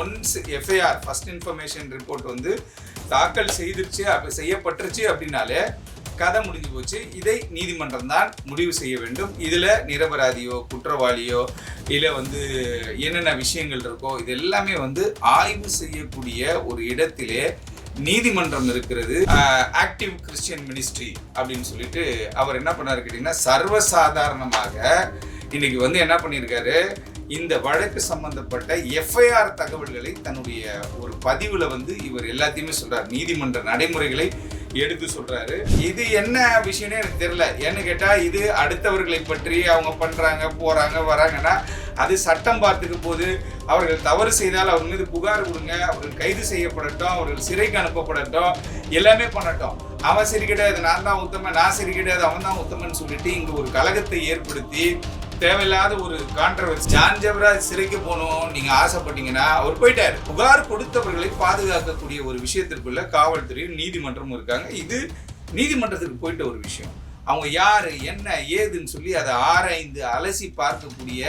Once FIR first information report வந்து தாக்கல் செய்திருச்சு அப்ப செய்யப்பட்டுருச்சு அப்படின்னாலே கதை முடிஞ்சு போச்சு. இதை நீதிமன்றம் தான் முடிவு செய்ய வேண்டும். இதில் நிரபராதியோ குற்றவாளியோ இல்லை வந்து என்னென்ன விஷயங்கள் இருக்கோ இது எல்லாமே வந்து ஆய்வு செய்யக்கூடிய ஒரு இடத்திலே நீதிமன்றம் இருக்கிறது. ஆக்டிவ் கிறிஸ்டியன் மினிஸ்ட்ரி அப்படின்னு சொல்லிட்டு அவர் என்ன பண்ணாரு கேட்டிங்கன்னா சர்வசாதாரணமாக இன்னைக்கு வந்து என்ன பண்ணியிருக்காரு? இந்த வழக்கு சம்பந்தப்பட்ட எஃப்ஐஆர் தகவல்களை தன்னுடைய ஒரு பதிவில் வந்து இவர் எல்லாத்தையுமே சொல்கிறார் நீதிமன்ற நடைமுறைகளை எடுத்து சொல்றாரு. இது என்ன விஷயம்னே எனக்கு தெரியல. ஏன்னு கேட்டா இது அடுத்தவர்களை பற்றி அவங்க பண்றாங்க போறாங்க வராங்கன்னா அது சட்டம் பார்த்துக்க போது அவர்கள் தவறு செய்தால் அவர் மீது புகார் கொடுங்க. அவர்கள் கைது செய்யப்படட்டும் அவர்கள் சிறைக்கு அனுப்பப்படட்டும் எல்லாமே பண்ணட்டும். அவன் சரி கிடையாது நான் தான் உத்தமன் நான் சரி கிடையாது அவன் தான் உத்தமன் சொல்லிட்டு இங்கே ஒரு கழகத்தை ஏற்படுத்தி தேவையில்லாத ஒரு கான்ட்ரவர்சி ஜான் ஜபராஜ் சிறைக்கு போகணும் நீங்க ஆசைப்பட்டீங்கன்னா அவர் போயிட்டார். புகார் கொடுத்தவர்களை பாதுகாக்கக்கூடிய ஒரு விஷயத்திற்குள்ள காவல்துறையும் நீதிமன்றமும் இருக்காங்க. இது நீதிமன்றத்துக்கு போயிட்ட ஒரு விஷயம். அவங்க யார் என்ன ஏதுன்னு சொல்லி அதை ஆராய்ந்து அலசி பார்க்கக்கூடிய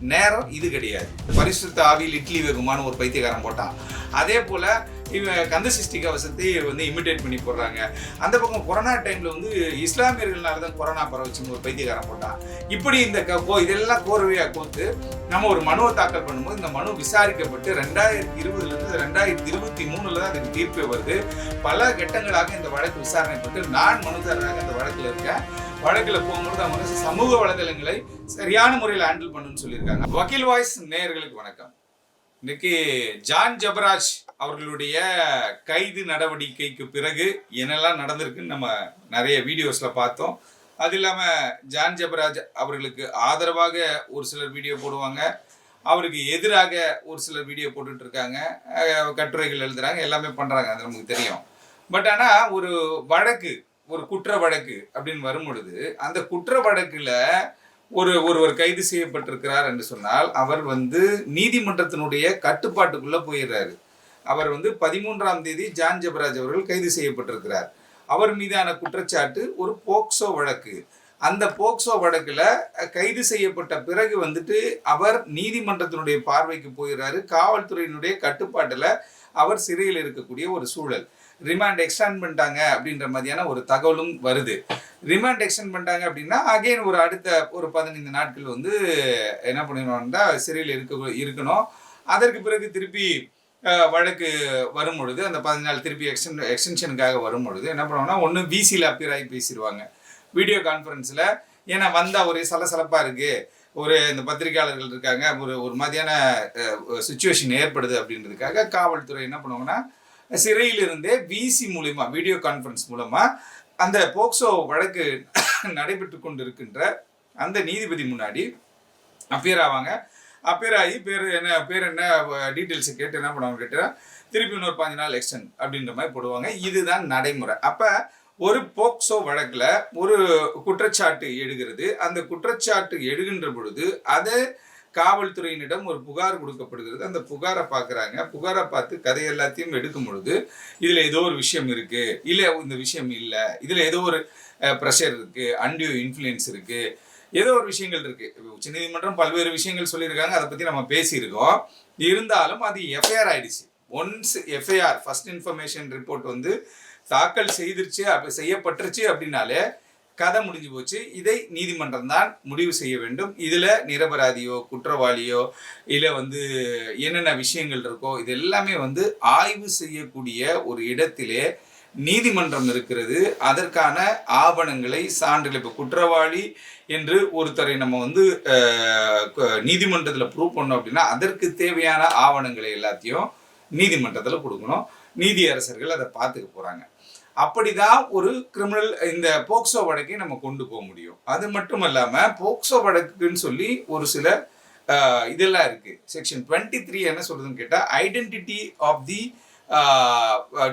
நேரம் இது கிடையாது. பரிசுத்த ஆவியில் இட்லி வேகுமான்னு ஒரு பைத்தியகாரம் போட்டான். அதே போல் இவன் கந்த சிருஷ்டி கவசத்தை வந்து இமிடேட் பண்ணி போடுறாங்க. அந்த பக்கம் கொரோனா டைமில் வந்து இஸ்லாமியர்கள்னால தான் கொரோனா பரவச்சுன்னு ஒரு பைத்தியகாரம் போட்டான். இப்படி இந்த கோ- இதெல்லாம் கோர்வையாக கோர்த்து நம்ம ஒரு மனுவை தாக்கல் பண்ணும்போது இந்த மனு விசாரிக்கப்பட்டு ரெண்டாயிரத்தி இருபதுலேருந்து ரெண்டாயிரத்தி இருபத்தி மூணில் தான் அதுக்கு தீர்ப்பு வருது. பல கட்டங்களாக இந்த வழக்கு விசாரணைப்பட்டு நான் மனுதாரராக இந்த வழக்கில் இருக்கேன் வழக்கில் போகும்போது அவங்க சமூக வலைதளங்களை சரியான முறையில் ஹேண்டில் பண்ணுன்னு சொல்லியிருக்காங்க. வக்கீல் வாய்ஸ் நேயர்களுக்கு வணக்கம். இன்னைக்கு ஜான் ஜபராஜ் அவர்களுடைய கைது நடவடிக்கைக்கு பிறகு என்னெல்லாம் நடந்திருக்குன்னு நம்ம நிறைய வீடியோஸில் பார்த்தோம். அது இல்லாமல் ஜான் ஜபராஜ் அவர்களுக்கு ஆதரவாக ஒரு சிலர் வீடியோ போடுவாங்க. அவருக்கு எதிராக ஒரு சிலர் வீடியோ போட்டுட்ருக்காங்க கட்டுரைகள் எழுதுகிறாங்க எல்லாமே பண்ணுறாங்க அது நமக்கு தெரியும். பட் ஆனால் ஒரு வழக்கு ஒரு குற்ற வழக்கு அப்படின்னு வரும் பொழுது அந்த குற்ற வழக்குல ஒரு ஒருவர் கைது செய்யப்பட்டிருக்கிறார் என்று சொன்னால் அவர் வந்து நீதிமன்றத்தினுடைய கட்டுப்பாட்டுக்குள்ள போயிடுறாரு. அவர் வந்து பதிமூன்றாம் தேதி ஜான் ஜபராஜ் அவர்கள் கைது செய்யப்பட்டிருக்கிறார். அவர் மீதான குற்றச்சாட்டு ஒரு போக்சோ வழக்கு. அந்த போக்சோ வழக்குல கைது செய்யப்பட்ட பிறகு வந்துட்டு அவர் நீதிமன்றத்தினுடைய பார்வைக்கு போயிடுறாரு. காவல்துறையினுடைய கட்டுப்பாட்டில் அவர் சிறையில் இருக்கக்கூடிய ஒரு சூழல். ரிமாண்ட் எக்ஸ்டெண்ட் பண்ணிட்டாங்க அப்படின்ற மாதிரியான ஒரு தகவலும் வருது. ரிமாண்ட் எக்ஸ்டெண்ட் பண்ணிட்டாங்க அப்படின்னா அகைன் ஒரு அடுத்த ஒரு பதினைந்து நாட்கள் வந்து என்ன பண்ணிடணும்னா சிறையில் இருக்க இருக்கணும். அதற்கு பிறகு திருப்பி வழக்கு வரும் பொழுது அந்த பதினஞ்சு நாள் திருப்பி எக்ஸ்டென் எக்ஸ்டென்ஷனுக்காக வரும் பொழுது என்ன பண்ணுவாங்கன்னா ஒன்று விசியில் அப்பியர் ஆகி பேசிடுவாங்க. வீடியோ கான்ஃபரன்ஸில் ஏன்னா வந்தால் ஒரே சலசலப்பாக இருக்குது ஒரு இந்த பத்திரிகையாளர்கள் இருக்காங்க ஒரு ஒரு மாதிரியான சுச்சுவேஷன் ஏற்படுது அப்படின்றதுக்காக காவல்துறை என்ன பண்ணுவாங்கன்னா சிறையிலிருந்தே விசி மூலிமா வீடியோ கான்ஃபரன்ஸ் மூலமா அந்த போக்சோ வழக்கு நடைபெற்று கொண்டிருக்கின்ற அந்த நீதிபதி முன்னாடி அப்பியர் ஆவாங்க. அப்பியர் ஆகி பேர் என்ன பேர் என்ன டீட்டெயில்ஸை கேட்டு என்ன பண்ணுவாங்க கேட்டால் திருப்பி இன்னொரு பாஞ்சு நாள் எக்ஸ்டன் அப்படின்ற மாதிரி போடுவாங்க. இதுதான் நடைமுறை. அப்போ ஒரு போக்சோ வழக்கில் ஒரு குற்றச்சாட்டு எடுகிறது அந்த குற்றச்சாட்டு எடுகின்ற பொழுது அதை காவல்துறையினிடம் ஒரு புகார் கொடுக்கப்படுகிறது. அந்த புகாரை பார்க்குறாங்க. புகாரை பார்த்து கதை எல்லாத்தையும் எடுக்கும் பொழுது இதில் ஏதோ ஒரு விஷயம் இருக்குது இல்லை இந்த விஷயம் இல்லை. இதில் ஏதோ ஒரு ப்ரெஷர் இருக்குது அன்டியூ இன்ஃப்ளூயன்ஸ் இருக்குது ஏதோ ஒரு விஷயங்கள் இருக்கு. உச்சநீதிமன்றம் பல்வேறு விஷயங்கள் சொல்லியிருக்காங்க. அதை பற்றி நம்ம பேசியிருக்கோம். இருந்தாலும் அது எஃப்ஐஆர் ஆயிடுச்சு. Once FIR first information report வந்து தாக்கல் செய்திருச்சு அப்போ செய்யப்பட்டுருச்சு அப்படின்னாலே கதை முடிஞ்சு போச்சு. இதை நீதிமன்றம் தான் முடிவு செய்ய வேண்டும். இதில் நிரபராதியோ குற்றவாளியோ இல்லை வந்து என்னென்ன விஷயங்கள் இருக்கோ இது எல்லாமே வந்து ஆய்வு செய்யக்கூடிய ஒரு இடத்திலே நீதிமன்றம் இருக்கிறது. அதற்கான ஆவணங்களை சான்றுகள் இப்போ குற்றவாளி என்று ஒருத்தரை நம்ம வந்து நீதிமன்றத்தில் ப்ரூவ் பண்ணோம் அப்படின்னா அதற்கு தேவையான ஆவணங்களை எல்லாத்தையும் நீதிமன்றத்தில் கொடுக்கணும். நீதியரசர்கள் அதை பார்த்துக்க போகிறாங்க அப்படிதான் ஒரு கிரிமினல் இந்த போக்சோ வழக்கை நம்ம கொண்டு போக முடியும். அது மட்டும் இல்லாமல் போக்சோ வழக்குன்னு சொல்லி ஒரு சில இதெல்லாம் இருக்கு. செக்ஷன் டுவெண்ட்டி த்ரீ என்ன சொல்றதுன்னு கேட்டால் identity of the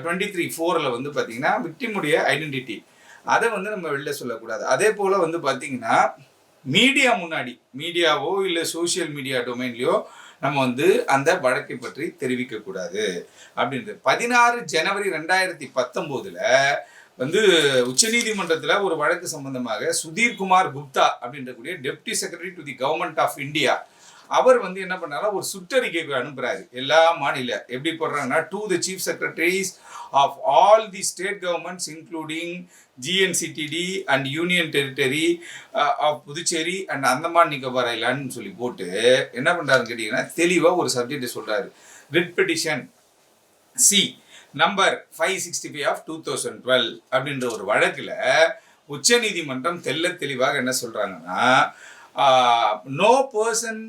twenty three ஃபோரில் வந்து பார்த்தீங்கன்னா விக்டிமுடைய ஐடென்டிட்டி அதை வந்து நம்ம வெளில சொல்லக்கூடாது. அதே போல் வந்து பார்த்தீங்கன்னா மீடியா முன்னாடி மீடியாவோ இல்லை சோஷியல் மீடியா டொமைன்லையோ நம்ம வந்து அந்த வழக்கை பற்றி தெரிவிக்கக்கூடாது அப்படின்றது பதினாறு ஜனவரி ரெண்டாயிரத்தி பத்தொம்போதில் வந்து உச்சநீதிமன்றத்தில் ஒரு வழக்கு சம்பந்தமாக Sudhir Kumar Gupta அப்படின்றக்கூடிய deputy secretary to the government of India அவர் வந்து என்ன பண்ணாரா? ஒரு சுற்றறிக்கை அனுப்புறாரு. எல்லா மாநில எப்படி போடுறாங்கன்னா to the chief secretaries of all the state governments including GNCTD and union territory of Puducherry and Andaman Nicobar ஐலாண்டுன்னு சொல்லி போட்டு என்ன பண்ணுறாருன்னு கேட்டிங்கன்னா தெளிவாக ஒரு சப்ஜெக்டை சொல்கிறாரு writ petition C number five sixty five of two thousand twelve அப்படின்ற ஒரு வழக்கில் உச்சநீதிமன்றம் தெல்ல தெளிவாக என்ன சொல்கிறாங்கன்னா no person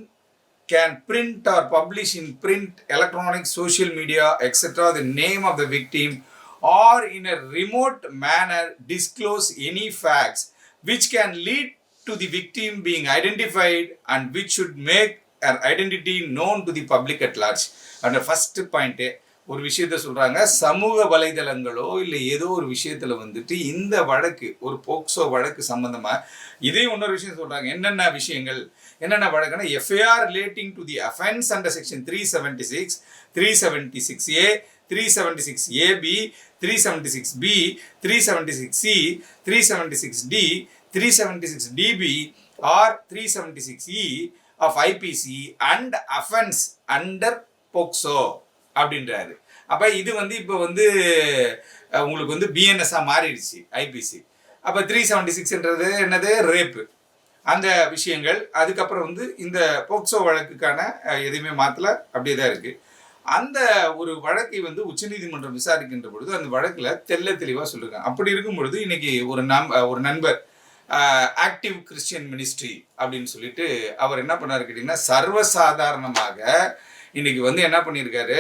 can print or publish in print electronic social media et cetera the name of the victim or in a remote manner disclose any facts which can lead to the victim being identified and which should make her identity known to the public at large. அந்த first point ஒரு விஷயத்த சொல்கிறாங்க சமூக வலைதளங்களோ இல்லை ஏதோ ஒரு விஷயத்தில் வந்துட்டு இந்த வழக்கு ஒரு போக்சோ வழக்கு சம்மந்தமாக இதே இன்னொரு விஷயம் சொல்கிறாங்க என்னென்ன விஷயங்கள்? என்னென்ன வழக்குன்னா FIR relating to the offence under section three seventy six three seventy six A three seventy six AB three seventy six B three seventy six C three seventy six D three seventy six DB or three seventy six E of IPC and offence under POCSO அப்படின்றாரு. அப்போ இது வந்து இப்போ வந்து உங்களுக்கு வந்து பிஎன்எஸ்ஸாக மாறிடுச்சு IBC அப்போ த்ரீ செவன்டி சிக்ஸ்ன்றது என்னது? ரேப்பு அந்த விஷயங்கள். அதுக்கப்புறம் வந்து இந்த போக்சோ வழக்குக்கான எதுவுமே மாற்றல அப்படியே தான் இருக்குது அந்த ஒரு வழக்கை வந்து உச்சநீதிமன்றம் விசாரிக்கின்ற பொழுது அந்த வழக்கில் தெல்ல தெளிவாக சொல்லியிருக்காங்க அப்படி இருக்கும் பொழுது இன்னைக்கு ஒரு நம் ஒரு நண்பர் ஆக்டிவ் கிறிஸ்டியன் மினிஸ்ட்ரி அப்படின்னு சொல்லிட்டு அவர் என்ன பண்ணாரு கேட்டிங்கன்னா சர்வசாதாரணமாக இன்னைக்கு வந்து என்ன பண்ணியிருக்காரு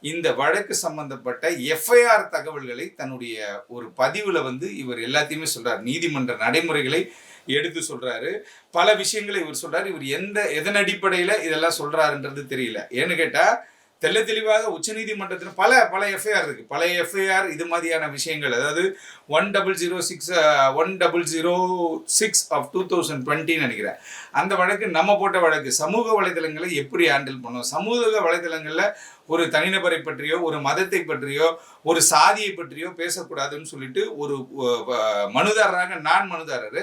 இந்த வழக்கு சம்பந்தப்பட்ட எஃப்ஐஆர் தகவல்களை தன்னுடைய ஒரு பதிவில் வந்து இவர் எல்லாத்தையுமே சொல்கிறார் நீதிமன்ற நடைமுறைகளை எடுத்து சொல்கிறாரு பல விஷயங்களை இவர் சொல்கிறார் இவர் எந்த எதன் அடிப்படையில் இதெல்லாம் சொல்கிறாருன்றது தெரியல. ஏன்னு கேட்டால் தெல்ல தெளிவாக உச்சநீதிமன்றத்தில் பல பல எஃப்ஐஆர் இருக்கு. பல எஃப்ஐஆர் இது மாதிரியான விஷயங்கள். அதாவது one double zero six one double zero six of two thousand டுவெண்ட்டின்னு நினைக்கிறேன். அந்த வழக்கு நம்ம போட்ட வழக்கு. சமூக வலைதளங்களை எப்படி ஹேண்டில் பண்ணோம்? சமூக வலைதளங்களில் ஒரு தனிநபரை பற்றியோ ஒரு மதத்தை பற்றியோ ஒரு சாதியை பற்றியோ பேசக்கூடாதுன்னு சொல்லிட்டு ஒரு மனுதாரராக நான் மனுதாரர்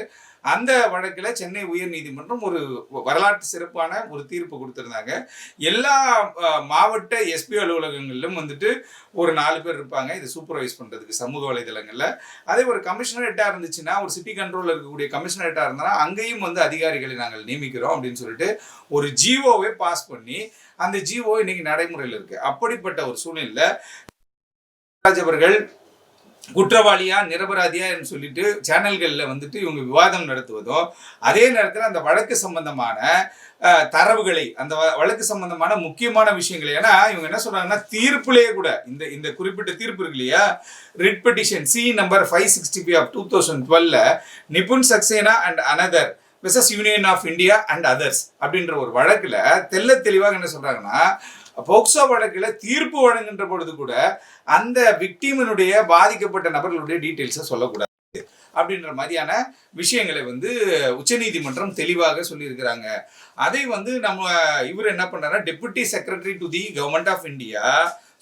அந்த வழக்கில் சென்னை உயர் நீதிமன்றம் ஒரு வரலாற்று சிறப்பான ஒரு தீர்ப்பு கொடுத்துருந்தாங்க. எல்லா மாவட்ட எஸ்பி அலுவலகங்களிலும் வந்துட்டு ஒரு நாலு பேர் இருப்பாங்க. இதை சூப்பர்வைஸ் பண்ணுறதுக்கு சமூக வலைதளங்களில். அதே ஒரு கமிஷனரேட்டாக இருந்துச்சுன்னா ஒரு சிட்டி கண்ட்ரோலில் இருக்கக்கூடிய கமிஷனரேட்டாக இருந்தால் அங்கேயும் வந்து அதிகாரிகளை நாங்கள் நியமிக்கிறோம் அப்படின்னு சொல்லிட்டு ஒரு ஜிஓவை பாஸ் பண்ணி அந்த ஜிஓ இன்னைக்கு நடைமுறையில் இருக்கு. அப்படிப்பட்ட ஒரு சூழ்நிலையில் அவர்கள் குற்றவாளியா நிரபராதியா என்று சொல்லிட்டு சேனல்களில் வந்துட்டு இவங்க விவாதம் நடத்துவதோ அதே நேரத்தில் அந்த வழக்கு சம்பந்தமான தரவுகளை அந்த வ- வழக்கு சம்பந்தமான முக்கியமான விஷயங்களை ஏன்னா இவங்க என்ன சொல்றாங்கன்னா தீர்ப்புலேயே கூட இந்த இந்த குறிப்பிட்ட தீர்ப்பு இருக்கு இல்லையா? Writ petition C number five sixty five of two thousand டுவெல்ல Nipun Saxena and another versus union of India and others அப்படின்ற ஒரு வழக்கில் தெல்ல தெளிவாக என்ன சொல்றாங்கன்னா போக்சோ வழக்கில் தீர்ப்பு வழங்குகின்ற பொழுது கூட அந்த விக்டீமனுடைய பாதிக்கப்பட்ட நபர்களுடைய டீட்டெயில்ஸை சொல்லக்கூடாது அப்படின்ற மாதிரியான விஷயங்களை வந்து உச்சநீதிமன்றம் தெளிவாக சொல்லியிருக்கிறாங்க. அதை வந்து நம்ம இவர் என்ன பண்ணாரா deputy secretary to the government of India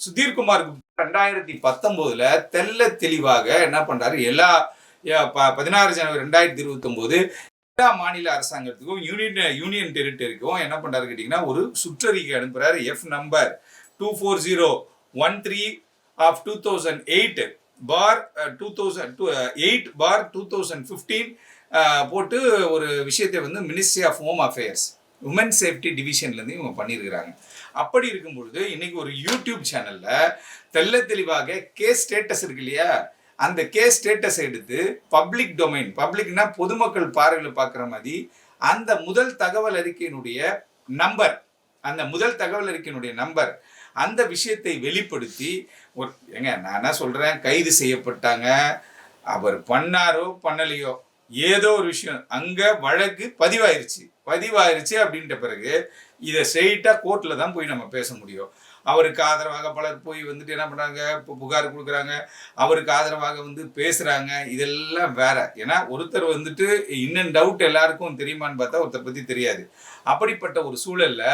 Sudhir Kumar ரெண்டாயிரத்தி பத்தொம்போதில் தெள்ள தெளிவாக என்ன பண்றாரு? எல்லா ப- பதினாறு ஜனவரி ரெண்டாயிரத்தி இருபத்தொம்போது மாநில அரசாங்கத்துக்கும் யூனியன் யூனியன் டெரிட்டரிக்கும் என்ன பண்ணுறாரு கேட்டிங்கன்னா ஒரு சுற்றறிக்கை அனுப்புகிறாரு F number two four zero one three of two thousand eight bar two thousand two eight bar two thousand fifteen போட்டு ஒரு விஷயத்தை வந்து ministry of home affairs women safety டிவிஷன்லேருந்து இவங்க பண்ணியிருக்கிறாங்க. அப்படி இருக்கும் பொழுது இன்னைக்கு ஒரு யூடியூப் சேனலில் தெள்ள தெளிவாக கேஸ் ஸ்டேட்டஸ் இருக்கு இல்லையா? அந்த கேஸ் ஸ்டேட்டஸ் எடுத்து பப்ளிக் டொமைன் பப்ளிக்னா பொதுமக்கள் பார்வையில் பார்க்குற மாதிரி அந்த முதல் தகவல் அறிக்கையினுடைய நம்பர் அந்த முதல் தகவல் அறிக்கையினுடைய நம்பர் அந்த விஷயத்தை வெளிப்படுத்தி ஒரு ஏங்க நான் என்ன சொல்கிறேன் கைது செய்யப்பட்டாங்க. அவர் பண்ணாரோ பண்ணலையோ ஏதோ ஒரு விஷயம். அங்கே வழக்கு பதிவாயிருச்சு. பதிவாயிருச்சு அப்படின்ற பிறகு இதை ஸ்ட்ரெயிட்டாக கோர்ட்டில் தான் போய் நம்ம பேச முடியும். அவருக்கு ஆதரவாக பலர் போய் வந்துட்டு என்ன பண்ணுறாங்க இப்போ புகார் கொடுக்குறாங்க. அவருக்கு ஆதரவாக வந்து பேசுகிறாங்க இதெல்லாம் வேற. ஏன்னா ஒருத்தர் வந்துட்டு இன்னும் டவுட் எல்லாருக்கும் தெரியுமான்னு பார்த்தா ஒருத்தர் பற்றி தெரியாது. அப்படிப்பட்ட ஒரு சூழலில்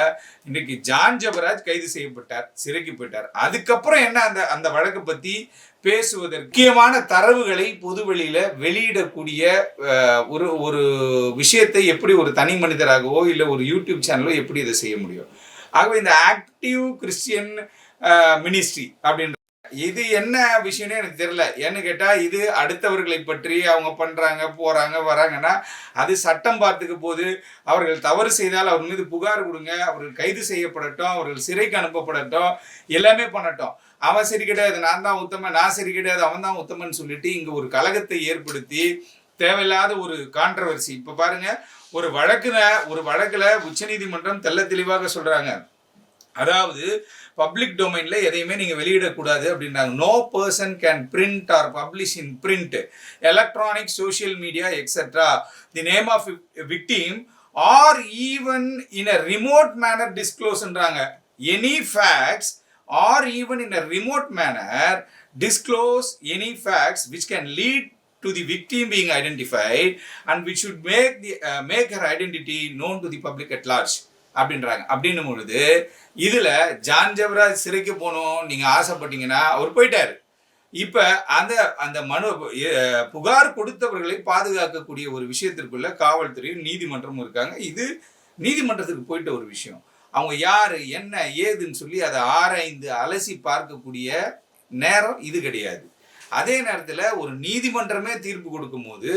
இன்னைக்கு ஜான் ஜபராஜ் கைது செய்யப்பட்டார். சிறைக்கு போயிட்டார். அதுக்கப்புறம் என்ன அந்த அந்த வழக்கை பற்றி பேசுவதற்கு முக்கியமான தரவுகளை பொதுவெளியில வெளியிடக்கூடிய ஒரு ஒரு விஷயத்தை எப்படி ஒரு தனி மனிதராகவோ இல்லை ஒரு யூடியூப் சேனலோ எப்படி இதை செய்ய முடியும்? ஆகவே இந்த ஆக்டிவ் கிறிஸ்டியன் மினிஸ்ட்ரி அப்படின்ற இது என்ன விஷயம்னு எனக்கு தெரியல. ஏன்னு கேட்டால் இது அடுத்தவர்களை பற்றி அவங்க பண்ணுறாங்க போகிறாங்க வராங்கன்னா அது சட்டம் பார்த்துக்க போது அவர்கள் தவறு செய்தால் அவர் மீது புகார் கொடுங்க அவர்கள் கைது செய்யப்படட்டும் அவர்கள் சிறைக்கு அனுப்பப்படட்டும் எல்லாமே பண்ணட்டும். அவன் சரி கிடையாது நான் தான் உத்தமன் நான் சரி கிடையாது அவன் தான் உத்தமன் சொல்லிட்டு இங்கே ஒரு கழகத்தை ஏற்படுத்தி தேவையில்லாத ஒரு கான்ட்ரவர்சி இப்ப பாருங்க ஒரு வழக்குல ஒரு வழக்குல உச்சநீதிமன்றம் தெள்ள தெளிவாக சொல்றாங்க. அதாவது பப்ளிக் டொமைன்ல எதையுமே நீங்க வெளியிடக்கூடாது அப்படின்றாங்க. No person can print or publish in print electronic social media et cetera the name of victim or even in a remote manner டிஸ்க்ளோஸ்ன்றாங்க any facts or even in a remote manner disclose any facts which can lead to the victim being identified and which should make the uh, make her identity known to the public at large. அப்படின்றாங்க. அப்படின்னும் பொழுது இதில் John ஜவராஜ் சிறைக்கு போகணும் நீங்கள் ஆசைப்பட்டீங்கன்னா அவர் போயிட்டார். இப்போ அந்த அந்த மனு புகார் கொடுத்தவர்களை பாதுகாக்கக்கூடிய ஒரு விஷயத்திற்குள்ள காவல்துறையும் நீதிமன்றமும் இருக்காங்க. இது நீதிமன்றத்துக்கு போயிட்ட ஒரு விஷயம். அவங்க யார் என்ன ஏதுன்னு சொல்லி அதை ஆராய்ந்து அலசி பார்க்கக்கூடிய நேரம் இது கிடையாது. அதே நேரத்தில் ஒரு நீதிமன்றமே தீர்ப்பு கொடுக்கும்போது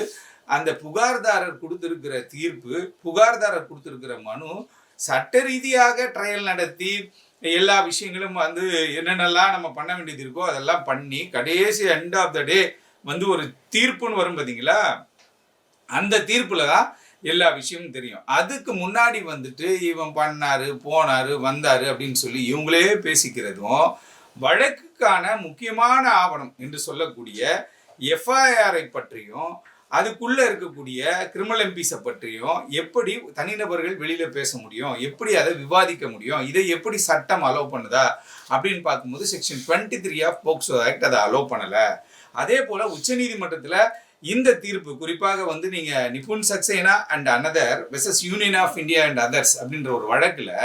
அந்த புகார்தாரர் கொடுத்துருக்கிற தீர்ப்பு புகார்தாரர் கொடுத்துருக்கிற மனு சட்ட ரீதியாக ட்ரையல் நடத்தி எல்லா விஷயங்களும் வந்து என்னென்னலாம் நம்ம பண்ண வேண்டியது இருக்கோ அதெல்லாம் பண்ணி கடைசி எண்ட் ஆஃப் த டே வந்து ஒரு தீர்ப்புன்னு வரும் பார்த்தீங்களா அந்த தீர்ப்பில் தான் எல்லா விஷயமும் தெரியும். அதுக்கு முன்னாடி வந்துட்டு இவன் பண்ணாரு போனாரு வந்தாரு அப்படின்னு சொல்லி இவங்களே பேசிக்கிறதும் வழக்குக்கான முக்கியமான ஆவணம் என்று சொல்லக்கூடிய எஃப்ஐஆரை பற்றியும் அதுக்குள்ளே இருக்கக்கூடிய கிரிமினல் எம்பிஸை பற்றியும் எப்படி தனிநபர்கள் வெளியில் பேச முடியும் எப்படி அதை விவாதிக்க முடியும் இதை எப்படி சட்டம் அலோவ் பண்ணுதா அப்படின்னு பார்க்கும்போது section twenty three of POCSO act அதை அலோவ் பண்ணலை. அதே போல் உச்சநீதிமன்றத்தில் இந்த தீர்ப்பு குறிப்பாக வந்து நீங்கள் Nipun Saxena and another versus union of India and others அப்படின்ற ஒரு வழக்கில்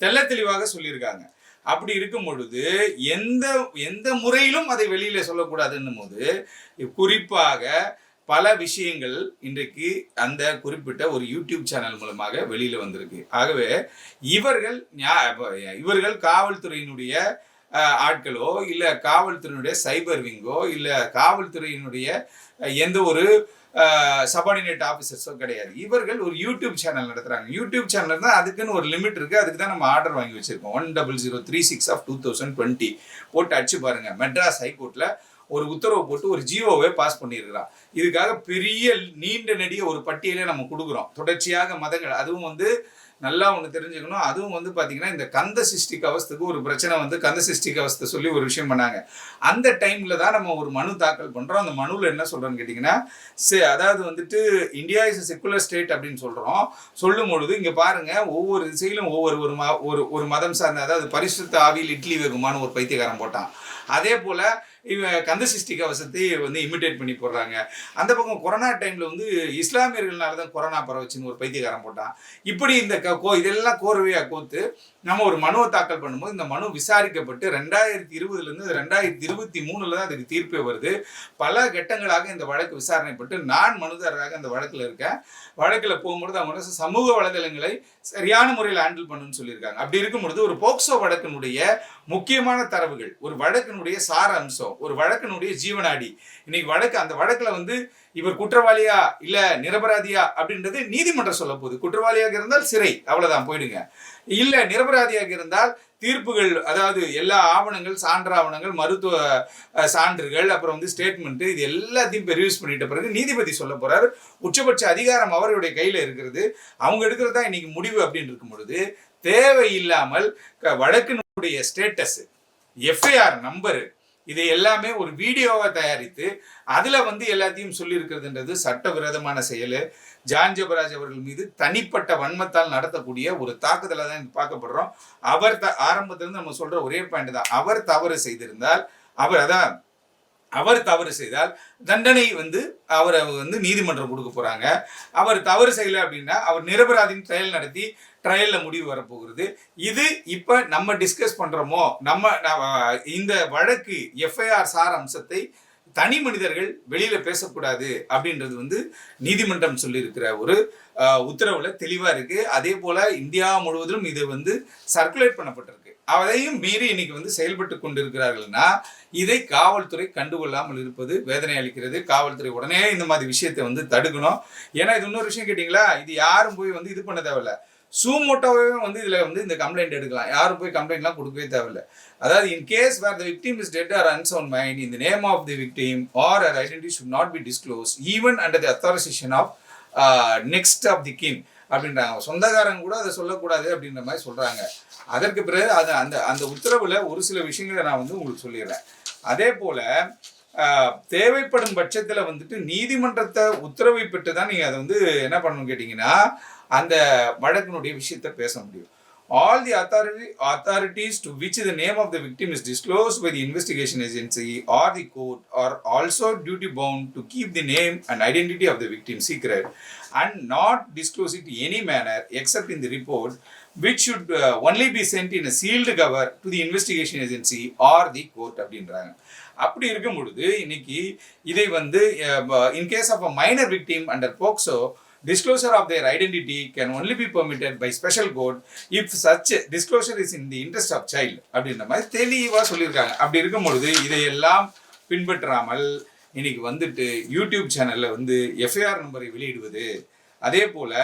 தெள்ள தெளிவாக சொல்லியிருக்காங்க. அப்படி இருக்கும் பொழுது எந்த எந்த முறையிலும் அதை வெளியில சொல்லக்கூடாதுன்னும் போது குறிப்பாக பல விஷயங்கள் இன்றைக்கு அந்த குறிப்பிட்ட ஒரு யூடியூப் சேனல் மூலமாக வெளியில வந்திருக்கு. ஆகவே இவர்கள் இவர்கள் காவல்துறையினுடைய ஆட்களோ இல்லை காவல்துறையினுடைய சைபர் விங்கோ இல்லை காவல்துறையினுடைய எந்த ஒரு சபார்டினேட் ஆஃபீஸர்ஸோ கிடையாது. இவர்கள் ஒரு யூடியூப் சேனல் நடத்துகிறாங்க யூடியூப் சேனல் தான் அதுக்குன்னு ஒரு லிமிட் இருக்குது அதுக்கு தான் நம்ம ஆர்டர் வாங்கி வச்சுருக்கோம். One double zero three six of two thousand twenty போட்டு அடிச்சு பாருங்கள் மெட்ராஸ் ஹைகோர்ட்டில் ஒரு உத்தரவு போட்டு ஒரு ஜியோவே பாஸ் பண்ணியிருக்கிறான் இதுக்காக பெரிய நீண்ட நெடிய ஒரு பட்டியலே நம்ம கொடுக்குறோம். தொடர்ச்சியாக மதங்கள். அதுவும் வந்து நல்லா ஒன்று தெரிஞ்சுக்கணும். அதுவும் வந்து பார்த்தீங்கன்னா இந்த கந்த சிஷ்டி அவஸ்துக்கு ஒரு பிரச்சனை வந்து கந்த சிஷ்டி அவஸ்தை சொல்லி ஒரு விஷயம் பண்ணாங்க. அந்த டைமில் தான் நம்ம ஒரு மனு தாக்கல் பண்ணுறோம் அந்த மனுவில் என்ன சொல்கிறோன்னு கேட்டிங்கன்னா சே- அதாவது வந்துட்டு இந்தியா இஸ் செக்குலர் ஸ்டேட் அப்படின்னு சொல்கிறோம் சொல்லும் பொழுது இங்கே பாருங்க ஒவ்வொரு திசையிலும் ஒவ்வொரு ஒரு ம- ஒரு ஒரு மதம் சார்ந்த அதாவது பரிசுத்த ஆவியில் இட்லி வேகுமான்னு ஒரு பைத்தியக்காரன் போட்டான். அதே போல் இவன் கந்த சிஷ்டி கவசத்தை வந்து இமிட்டேட் பண்ணி போடுறாங்க. அந்த பக்கம் கொரோனா டைமில் வந்து இஸ்லாமியர்கள்னால தான் கொரோனா பரவச்சுன்னு ஒரு பைத்தியகாரம் போட்டான். இப்படி இந்த க- கோ இதெல்லாம் கோர்வையாக கோத்து நம்ம ஒரு மனுவை தாக்கல் பண்ணும்போது இந்த மனு விசாரிக்கப்பட்டு ரெண்டாயிரத்தி இருபதுலேருந்து ரெண்டாயிரத்தி இருபத்தி மூணுல தான் அதுக்கு தீர்ப்பே வருது. பல கட்டங்களாக இந்த வழக்கு விசாரணைப்பட்டு நான் மனுதாரராக இந்த வழக்கில் இருக்கேன். வழக்கில் போகும்பொழுது அவங்க வந்து சமூக வலைதளங்களை சரியான முறையில் ஹேண்டில் பண்ணுன்னு சொல்லியிருக்காங்க. அப்படி இருக்கும் பொழுது ஒரு போக்சோ வழக்கினுடைய முக்கியமான தரவுகள் ஒரு வழக்கினுடைய சார அம்சம் ஒரு வழக்கினுடைய ஜீவனாடி. இன்னைக்கு வழக்கு அந்த வழக்கில் வந்து இவர் குற்றவாளியா இல்ல நிரபராதியா அப்படின்றது நீதிமன்றம் சொல்ல போகுது. குற்றவாளியாக இருந்தால் சிறை அவ்வளவுதான் போயிடுங்க. இல்ல நிரபராதியாக இருந்தால் தீர்ப்புகள் அதாவது எல்லா ஆவணங்கள் சான்று ஆவணங்கள் மருத்துவ சான்றுகள் அப்புறம் வந்து ஸ்டேட்மெண்ட் இது எல்லாத்தையும் பெரியூஸ் பண்ணிட்ட பிறகு நீதிபதி சொல்ல போறாரு. உச்சபட்ச அதிகாரம் அவருடைய கையில் இருக்கிறது. அவங்க எடுக்கிறது தான் இன்னைக்கு முடிவு அப்படின்னு இருக்கும் பொழுது தேவையில்லாமல் வழக்கினுடைய ஸ்டேட்டஸ் எஃப்ஐஆர் நம்பரு இது எல்லாமே ஒரு வீடியோவை தயாரித்து அதில் வந்து எல்லாத்தையும் சொல்லியிருக்கிறதுன்றது சட்டவிரோதமான செயல். ஜான் ஜபராஜ் அவர்கள் மீது தனிப்பட்ட வன்மத்தால் நடத்தக்கூடிய ஒரு தாக்குதலை தான் பார்க்கப்படுறோம். அவர் த ஆரம்பத்திலிருந்து நம்ம சொல்ற ஒரே பாயிண்ட் தான். அவர் தவறு செய்திருந்தால் அவர் அதான் அவர் தவறு செய்தால் தண்டனை வந்து அவரை வந்து நீதிமன்றம் கொடுக்க போகிறாங்க அவர் தவறு செய்யலை அப்படின்னா அவர் நிரபராதின் ட்ரையல் நடத்தி ட்ரையலில் முடிவு வரப்போகிறது இது இப்போ நம்ம டிஸ்கஸ் பண்ணுறோமோ நம்ம நம்ம இந்த வழக்கு எஃப்ஐஆர் சார் அம்சத்தை தனி மனிதர்கள் வெளியில பேசக்கூடாது அப்படின்றது வந்து நீதிமன்றம் சொல்லியிருக்கிற ஒரு உத்தரவுல தெளிவா இருக்கு. அதே போல இந்தியா முழுவதிலும் இது வந்து சர்க்குலேட் பண்ணப்பட்டிருக்கு. அதையும் மீறி இன்னைக்கு வந்து செயல்பட்டு கொண்டிருக்கிறார்கள்னா இதை காவல்துறை கண்டுகொள்ளாமல் இருப்பது வேதனை அளிக்கிறது. காவல்துறை உடனே இந்த மாதிரி விஷயத்தை வந்து தடுக்கணும். ஏன்னா இது இன்னொரு விஷயம் கேட்டிங்களா? இது யாரும் போய் வந்து இது பண்ண தேவையில்ல. சூமோட்டோவே வந்து இதில் வந்து இந்த கம்ப்ளைண்ட் எடுக்கலாம். யாரும் போய் கம்ப்ளைண்ட்லாம் கொடுக்கவே தேவையில்ல. அதாவது in case where the victim is dead or unsound mind இந்த name of the victim or or identity should not be disclose even under the authorisation of next of the kin அப்படின்றாங்க. சொந்தக்காரங்க கூட அதை சொல்லக்கூடாது அப்படின்ற மாதிரி சொல்கிறாங்க அதற்கு பிறகு அது அந்த அந்த உத்தரவில் ஒரு சில விஷயங்களை நான் வந்து உங்களுக்கு சொல்லிடுறேன். அதே போல் தேவைப்படும் பட்சத்தில் வந்துட்டு நீதிமன்றத்தை உத்தரவை பெற்று தான் நீங்கள் அதை வந்து என்ன பண்ணணும் கேட்டிங்கன்னா அந்த வழக்கினுடைய விஷயத்தை பேச முடியும் all the authority authorities to which the name of the victim is disclose by the investigation agency or the court are also duty bound to keep the name and identity of the victim secret and not disclose it any manner except in the report which should only be sent in sealed cover to the investigation agency or the court அப்படின்றாங்க அப்படி இருக்கும் பொழுது இன்னைக்கு இதை வந்து in case of a minor victim under POCSO disclosure of their identity can only be permitted by special court if such disclosure is in the interest of child அப்படின்ற மாதிரி தெளிவாக சொல்லியிருக்காங்க. அப்படி இருக்கும் பொழுது இதையெல்லாம் பின்பற்றாமல் இன்னைக்கு வந்துட்டு யூடியூப் சேனலில் வந்து எஃப்ஐஆர் நம்பரை வெளியிடுவது. அதே போல்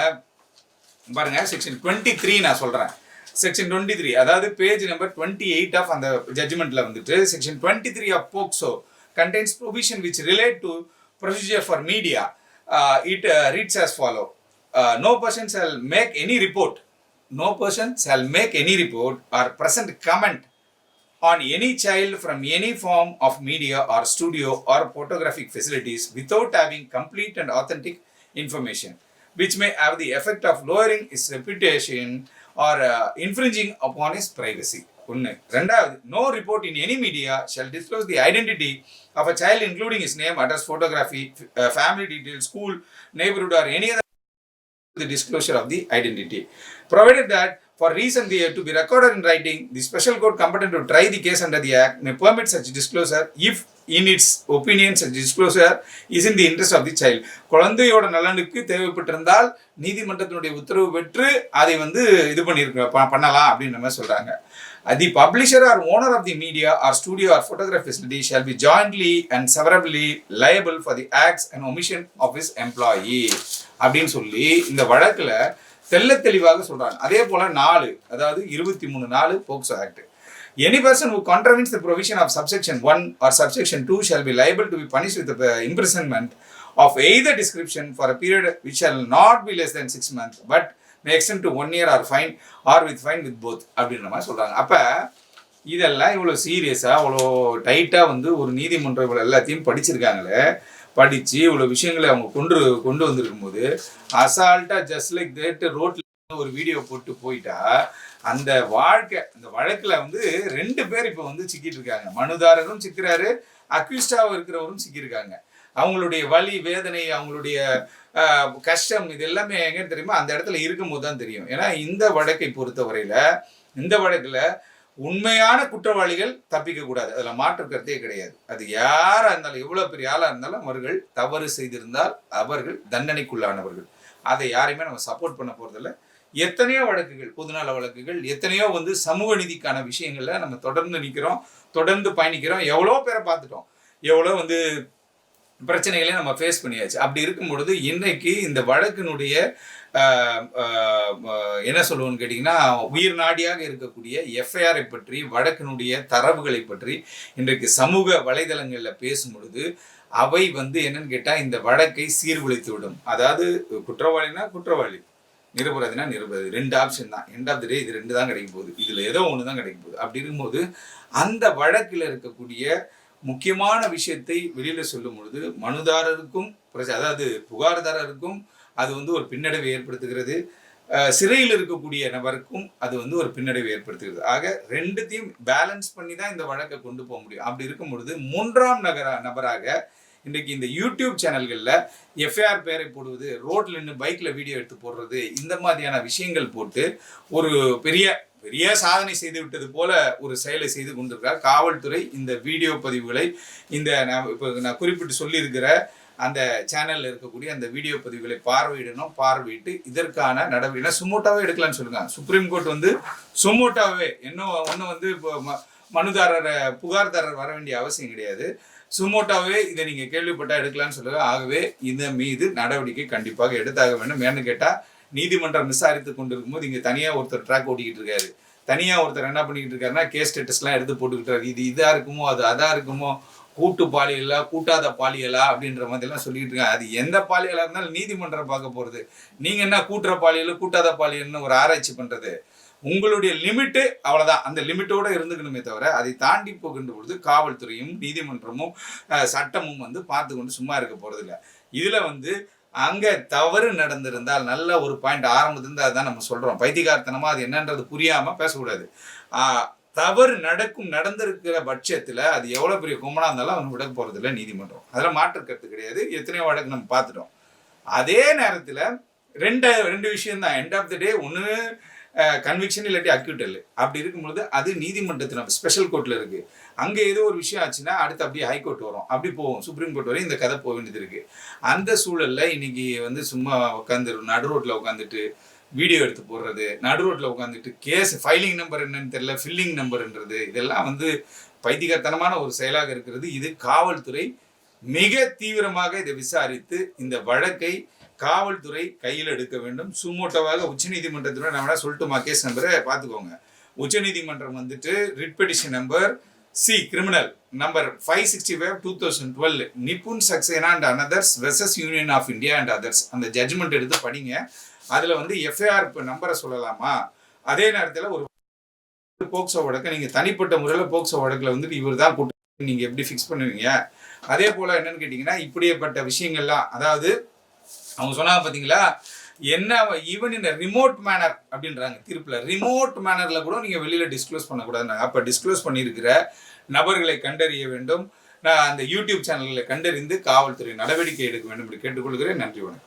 பாருங்க செக்ஷன் டுவெண்ட்டி த்ரீ நான் சொல்கிறேன் செக்ஷன் டுவெண்ட்டி த்ரீ அதாவது page number twenty eight of அந்த ஜட்ஜ்மெண்ட்டில் வந்துட்டு section twenty three of POCSO contains provision which relate to procedure for media Uh, it uh, reads as follow: uh, No person shall make any report. No person shall make any report or present comment on any child from any form of media or studio or photographic facilities without having complete and authentic information, which may have the effect of lowering his reputation or uh, infringing upon his privacy. ஒன்று ரெண்டாவது no report in any media shall disclose the identity of a child including his name address photography family detail school neighbourhood or any the disclosure of the identity provided that for reason they have to be recorded in writing, the special court competent to try the case under the Act may permit such disclosure if, in its opinion, such disclosure is in the interest of the child. குழந்தையோட நலனுக்கு தேவைப்பட்டிருந்தால் நீதிமன்றத்தினுடைய உத்தரவு பெற்று அதை வந்து இது பண்ணியிருக்க பண்ணலாம் அப்படின்ற மாதிரி சொல்கிறாங்க the publisher or owner of the media or studio or photograph facility shall be jointly and severally liable for the acts and omission of his employee அப்படின்னு சொல்லி இந்த வழக்கில் தெல்ல தெளிவாக சொல்கிறாங்க அதே போல் நாலு அதாவது இருபத்தி மூணு நாலு POCSO act any person who contravenes the provision of subsection one or subsection two shall be liable to be punish with imprisonment of either description for a period which shall not be less than six months but but may one year or fine or with fine with both அப்படின்ற மாதிரி சொல்கிறாங்க அப்போ இதெல்லாம் இவ்வளோ சீரியஸாக அவ்வளோ டைட்டாக வந்து ஒரு நீதிமன்றம் இவ்வளோ எல்லாத்தையும் படிச்சிருக்காங்களே படித்து இவ்வளோ விஷயங்களை அவங்க கொண்டு கொண்டு வந்திருக்கும் போது அசால்ட்டாக ஜஸ்ட் லைக் தேட் ரோட்டில் ஒரு வீடியோ போட்டு போயிட்டா அந்த வாழ்க்கை அந்த வழக்கில் வந்து ரெண்டு பேர் இப்போ வந்து சிக்கிட்டு இருக்காங்க. மனுதாரரும் சிக்கிறாரு அக்யூஸ்டாக இருக்கிறவரும் சிக்கியிருக்காங்க. அவங்களுடைய வலி வேதனை அவங்களுடைய கஷ்டம் இது எல்லாமே எங்கன்னு தெரியுமா? அந்த இடத்துல இருக்கும்போது தான் தெரியும். ஏன்னா இந்த வழக்கை பொறுத்தவரையில இந்த வழக்குல உண்மையான குற்றவாளிகள் தப்பிக்க கூடாது. அதுல மாற்று கருத்தே கிடையாது. அது யாரா இருந்தாலும் எவ்வளவு பெரிய ஆளா இருந்தாலும் அவர்கள் தவறு செய்திருந்தால் அவர்கள் தண்டனைக்குள்ளானவர்கள். அதை யாரையுமே நம்ம சப்போர்ட் பண்ண போறதில்ல. எத்தனையோ வழக்குகள் பொதுநல வழக்குகள் எத்தனையோ வந்து சமூக நீதிக்கான விஷயங்கள்ல நம்ம தொடர்ந்து நிற்கிறோம் தொடர்ந்து பயணிக்கிறோம். எவ்வளோ பேரை பார்த்துட்டோம். எவ்வளோ வந்து பிரச்சனைகளை நம்ம ஃபேஸ் பண்ணியாச்சு. அப்படி இருக்கும் பொழுது இன்னைக்கு இந்த வழக்கினுடைய என்ன சொல்லுவோம்னு கேட்டிங்கன்னா உயிர் நாடியாக இருக்கக்கூடிய எஃப்ஐஆரை பற்றி வழக்கினுடைய தரவுகளை பற்றி இன்றைக்கு சமூக வலைதளங்களில் பேசும் பொழுது அவை வந்து என்னன்னு கேட்டால் இந்த வழக்கை சீர்குலைத்து விடும் அதாவது குற்றவாளினா குற்றவாளி நிரபராதினா நிரபராதி ரெண்டு ஆப்ஷன் தான். எண்ட் ஆஃப் த டே இது ரெண்டு தான் கிடைக்கும் போகுது. இதில் ஏதோ ஒன்று தான் கிடைக்கும் போகுது. அப்படி இருக்கும்போது அந்த வழக்கில் இருக்கக்கூடிய முக்கியமான விஷயத்தை வெளியில் சொல்லும் பொழுது மனுதாரருக்கும் அதாவது புகார்தாரருக்கும் அது வந்து ஒரு பின்னடைவை ஏற்படுத்துகிறது. சிறையில் இருக்கக்கூடிய நபருக்கும் அது வந்து ஒரு பின்னடைவை ஏற்படுத்துகிறது. ஆக ரெண்டுத்தையும் பேலன்ஸ் பண்ணி தான் இந்த வழக்கை கொண்டு போக முடியும். அப்படி இருக்கும் பொழுது மூன்றாம் நகர நபராக இன்றைக்கு இந்த யூடியூப் சேனல்களில் எஃப்ஐஆர் பேரை போடுவது ரோட்டில் நின்று பைக்கில் வீடியோ எடுத்து போடுறது இந்த மாதிரியான விஷயங்கள் போட்டு ஒரு பெரிய பெரிய சாதனை செய்து விட்டது போல ஒரு செயலை செய்து கொண்டிருக்கிறார். காவல்துறை இந்த வீடியோ பதிவுகளை இந்த நான் இப்போ நான் குறிப்பிட்டு சொல்லியிருக்கிற அந்த சேனலில் இருக்கக்கூடிய அந்த வீடியோ பதிவுகளை பார்வையிடணும் பார்வையிட்டு இதற்கான நடவடிக்கை சுமோட்டாவே எடுக்கலாம்னு சொல்லுங்க. சுப்ரீம் கோர்ட் வந்து சுமோட்டாவே இன்னும் ஒன்றும் வந்து இப்போ ம- மனுதாரர் புகார்தாரர் வர வேண்டிய அவசியம் கிடையாது. சுமோட்டாவே இதை நீங்கள் கேள்விப்பட்டால் எடுக்கலாம்னு சொல்லுங்க. ஆகவே இதன் மீது நடவடிக்கை கண்டிப்பாக எடுத்தாக வேண்டும். ஏன்னு கேட்டால் நீதிமன்றம் விசாரித்து கொண்டிருக்கும் போது இங்கே தனியாக ஒருத்தர் ட்ராக் ஓடிக்கிட்டு இருக்காரு. தனியாக ஒருத்தர் என்ன பண்ணிக்கிட்டு இருக்காருன்னா கேஸ் ஸ்டேட்டஸ்லாம் எடுத்து போட்டுக்கிட்டாரு. இது இதாக இருக்குமோ அது அதாக இருக்குமோ கூட்டு பாலியலா கூட்டாத பாலியலா அப்படின்ற மாதிரிலாம் சொல்லிட்டு இருக்காங்க. அது எந்த பாலியலாக இருந்தாலும் நீதிமன்றம் பார்க்க போகிறது நீங்கள் என்ன கூட்டுற பாலியல் கூட்டாத பாலியல்னு ஒரு ஆராய்ச்சி பண்ணுறது உங்களுடைய லிமிட்டு அவ்வளோதான் அந்த லிமிட்டோடு இருந்துக்கணுமே தவிர அதை தாண்டி போகின்ற பொழுது காவல்துறையும் நீதிமன்றமும் சட்டமும் வந்து பார்த்து கொண்டு சும்மா இருக்க போகிறதில்ல இதில் வந்து அங்கே தவறு நடந்திருந்தால் நல்ல ஒரு பாயிண்ட் ஆரம்பத்திலிருந்து அதான் நம்ம சொல்கிறோம் பைத்தியகார்த்தனமா அது என்னன்றது புரியாமல் பேசக்கூடாது. தவறு நடக்கும் நடந்திருக்கிற பட்சத்தில் அது எவ்வளோ பெரிய கும்பனாக இருந்தாலும் அவன் விட போகிறது இல்லை நீதிமன்றம். அதில் மாற்று கருத்து கிடையாது. எத்தனையோ வழக்கு நம்ம பார்த்துட்டோம். அதே நேரத்தில் ரெண்டு ரெண்டு விஷயம் தான் எண்ட் ஆஃப் த டே ஒன்று கன்விக்ஷன் இல்லாட்டி அக்யூட்டல் அப்படி இருக்கும்பொழுது அது நீதிமன்றத்தில் ஸ்பெஷல் கோர்ட்டில் இருக்குது அங்கே ஏதோ ஒரு விஷயம் ஆச்சுன்னா அடுத்து அப்படியே ஹைகோர்ட் வரும். அப்படி போகும். சுப்ரீம் கோர்ட் வரையும் இந்த கதை போக வேண்டியது இருக்கு. அந்த சூழலில் இன்னைக்கு வந்து சும்மா உட்காந்து நடு ரோட்டில் உட்காந்துட்டு வீடியோ எடுத்து போடுறது நடு ரோட்டில் உட்காந்துட்டு கேஸ் ஃபைலிங் நம்பர் என்னன்னு தெரியல ஃபில்லிங் நம்பர்ன்றது இதெல்லாம் வந்து பைத்தியகத்தனமான ஒரு செயலாக இருக்கிறது. இது காவல்துறை மிக தீவிரமாக இதை விசாரித்து இந்த வழக்கை காவல்துறை கையில் எடுக்க வேண்டும். சுமோட்டோவாக உச்சநீதிமன்றத்தில் நம்ம சொல்லிட்டுமா கேஸ் நம்பரை பார்த்துக்கோங்க. உச்சநீதிமன்றம் வந்துட்டு writ petition number C criminal number five sixty five two thousand twelve Nipun Saxena and anothers versus union of India and others அந்த ஜட்ஜ்மெண்ட் எடுத்து படிங்க. அதில் வந்து எஃப்ஐஆர் நம்பரை சொல்லலாமா? அதே நேரத்தில் ஒரு போக்சோ வழக்கை நீங்கள் தனிப்பட்ட முறையில் போக்சோ வழக்கில் வந்துட்டு இவர் தான் குற்றம் நீங்கள் எப்படி ஃபிக்ஸ் பண்ணுவீங்க? அதே போல் என்னன்னு கேட்டிங்கன்னா இப்படியேப்பட்ட விஷயங்கள்லாம் அதாவது அவங்க சொன்னாங்க பார்த்தீங்களா என்ன ஈவன் இந்த ரிமோட் மேனர் அப்படின்றாங்க தீர்ப்பில். ரிமோட் மேனரில் கூட நீங்கள் வெளியில் டிஸ்க்ளோஸ் பண்ணக்கூடாது அப்போ டிஸ்க்ளோஸ் பண்ணியிருக்கிற நபர்களை கண்டறிய வேண்டும். நான் அந்த யூடியூப் சேனல்களை கண்டறிந்து காவல்துறை நடவடிக்கை எடுக்க வேண்டும் என்று கேட்டுக்கொள்கிறேன். நன்றி வணக்கம்.